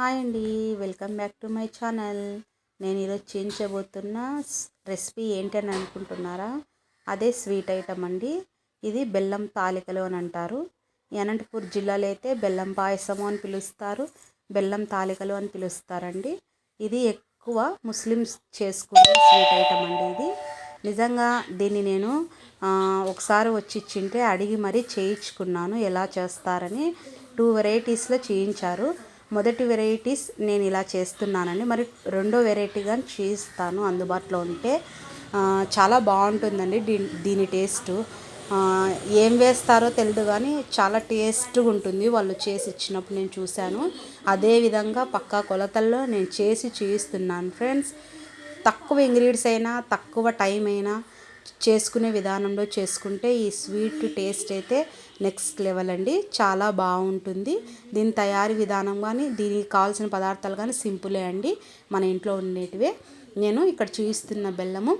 Hi అండి welcome back to my channel. నేను ఈరోజు చేయించబోతున్న రెసిపీ ఏంటని అనుకుంటున్నారా? అదే స్వీట్ ఐటమ్ అండి. ఇది బెల్లం తాలికలు అని అంటారు. అనంతపూర్ జిల్లాలో అయితే బెల్లం పాయసము అని పిలుస్తారు. బెల్లం తాలికలు అని పిలుస్తారండి. ఇది ఎక్కువ ముస్లిమ్స్ చేసుకునే స్వీట్ ఐటమ్ అండి ఇది. నిజంగా దీన్ని నేను ఒకసారి వచ్చి ఇచ్చింటే అడిగి మరీ చేయించుకున్నాను ఎలా చేస్తారని. టూ వెరైటీస్లో చేయించారు. మొదటి వెరైటీస్ నేను ఇలా చేస్తున్నానండి. మరి రెండో వెరైటీగా చేస్తాను. అందుబాటులో ఉంటే చాలా బాగుంటుందండి దీని దీని టేస్ట్. ఏం వేస్తారో తెలియదు కానీ చాలా టేస్ట్గా ఉంటుంది. వాళ్ళు చేసి ఇచ్చినప్పుడు నేను చూశాను. అదేవిధంగా పక్కా కొలతల్లో నేను చేసి చూపిస్తున్నాను ఫ్రెండ్స్. తక్కువ ఇంగ్రీడియంట్స్ అయినా తక్కువ టైం అయినా చేసుకునే విధానంలో చేసుకుంటే ఈ స్వీట్ టేస్ట్ అయితే నెక్స్ట్ లెవెల్ అండి. చాలా బాగుంటుంది. దీని తయారీ విధానం కానీ దీనికి కావాల్సిన పదార్థాలు కానీ సింపులే అండి. మన ఇంట్లో ఉండేటివే. నేను ఇక్కడ చూపిస్తున్న బెల్లము.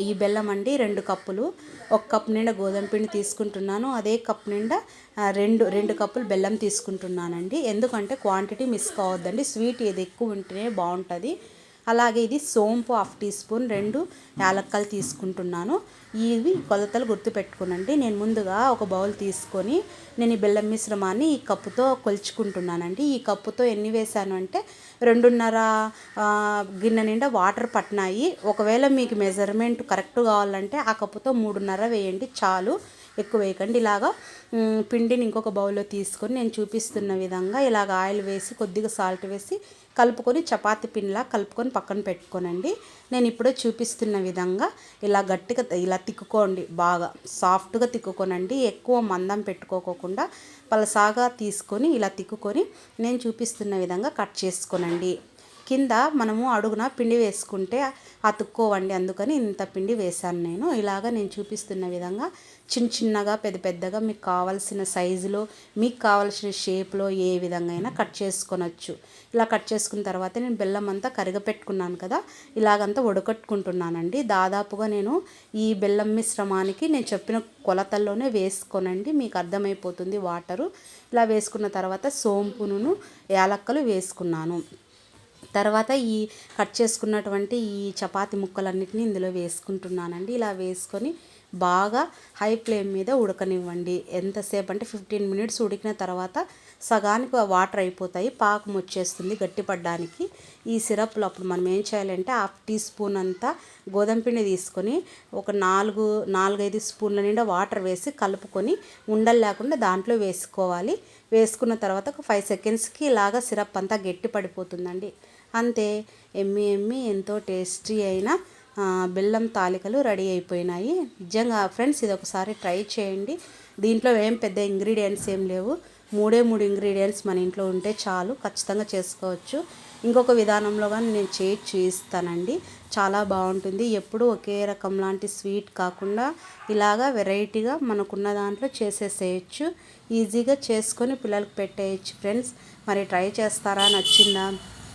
ఈ బెల్లం అండి రెండు కప్పులు. ఒక కప్పు నిండా గోధుమ పిండి తీసుకుంటున్నాను. అదే కప్పు నిండా రెండు రెండు కప్పులు బెల్లం తీసుకుంటున్నానండి. ఎందుకంటే క్వాంటిటీ మిస్ కావద్దండి. స్వీట్ ఏది ఎక్కువ ఉంటేనే బాగుంటుంది. అలాగే ఇది సోంపు హాఫ్ టీ స్పూన్ రెండు యాలక్కలు తీసుకుంటున్నాను. ఇవి కొలతలు గుర్తుపెట్టుకునండి. నేను ముందుగా ఒక బౌల్ తీసుకొని నేను ఈ బెల్లం మిశ్రమాన్ని ఈ కప్పుతో కొలుచుకుంటున్నానండి. ఈ కప్పుతో ఎన్ని వేసాను అంటే రెండున్నర గిన్నె నిండా వాటర్ పట్టినాయి. ఒకవేళ మీకు మెజర్మెంట్ కరెక్ట్ కావాలంటే ఆ కప్పుతో మూడున్నర వేయండి చాలు. ఎక్కువ వేయకండి ఇలాగా పిండిని ఇంకొక బౌల్లో తీసుకొని నేను చూపిస్తున్న విధంగా ఇలాగ ఆయిల్ వేసి కొద్దిగా సాల్ట్ వేసి కలుపుకొని చపాతి పిండిలా కలుపుకొని పక్కన పెట్టుకోనండి. నేను ఇప్పుడే చూపిస్తున్న విధంగా ఇలా గట్టిగా ఇలా తిక్కుకోండి. బాగా సాఫ్ట్గా తిక్కుకోనండి. ఎక్కువ మందం పెట్టుకోకుండా పలసాగా తీసుకొని ఇలా తిక్కుకొని నేను చూపిస్తున్న విధంగా కట్ చేసుకోనండి. కింద మనము అడుగున పిండి వేసుకుంటే అతుక్కోవండి. అందుకని ఇంత పిండి వేశాను నేను. ఇలాగ నేను చూపిస్తున్న విధంగా చిన్న చిన్నగా పెద్ద పెద్దగా మీకు కావాల్సిన సైజులో మీకు కావాల్సిన షేప్లో ఏ విధంగా అయినా కట్ చేసుకొనొచ్చు. ఇలా కట్ చేసుకున్న తర్వాత నేను బెల్లం అంతా కరిగపెట్టుకున్నాను కదా ఇలాగంతా ఉడకట్టుకుంటున్నానండి దాదాపుగా నేను ఈ బెల్లం మిశ్రమానికి నేను చెప్పిన కొలతల్లోనే వేసుకోనండి. మీకు అర్థమైపోతుంది వాటరు. ఇలా వేసుకున్న తర్వాత సోంపును యాలక్కలు వేసుకున్నాను. తర్వాత ఈ కట్ చేసుకున్నటువంటి ఈ చపాతి ముక్కలన్నిటిని ఇందులో వేసుకుంటున్నానండి. ఇలా వేసుకొని బాగా హై ఫ్లేమ్ మీద ఉడకనివ్వండి. ఎంతసేపు అంటే ఫిఫ్టీన్ మినిట్స్ ఉడికిన తర్వాత సగానికి వాటర్ అయిపోతాయి. పాకం వచ్చేస్తుంది గట్టిపడడానికి. ఈ సిరప్లో అప్పుడు మనం ఏం చేయాలంటే హాఫ్ టీ స్పూన్ అంతా గోధుమ పిండి తీసుకొని ఒక నాలుగు నాలుగైదు స్పూన్ల నిండా వాటర్ వేసి కలుపుకొని ఉండలు లేకుండా దాంట్లో వేసుకోవాలి. వేసుకున్న తర్వాత ఒక ఫైవ్ సెకండ్స్కి ఇలాగ సిరప్ అంతా గట్టి పడిపోతుందండి. అంతే. ఎమ్మి ఎమ్మి ఎంతో టేస్టీ అయిన బెల్లం తాలికలు రెడీ అయిపోయినాయి. నిజంగా ఫ్రెండ్స్ ఇది ఒకసారి ట్రై చేయండి. దీంట్లో ఏం పెద్ద ఇంగ్రీడియంట్స్ ఏం లేవు. మూడే మూడు ఇంగ్రీడియంట్స్ మన ఇంట్లో ఉంటే చాలు ఖచ్చితంగా చేసుకోవచ్చు. ఇంకొక విధానంలో కానీ నేను చేసి చూపిస్తానండి చాలా బాగుంటుంది. ఎప్పుడు ఒకే రకం లాంటి స్వీట్ కాకుండా ఇలాగా వెరైటీగా మనకున్న దాంట్లో చేసేసేయచ్చు. ఈజీగా చేసుకొని పిల్లలకు పెట్టేయచ్చు. ఫ్రెండ్స్ మరి ట్రై చేస్తారా? నచ్చిందా?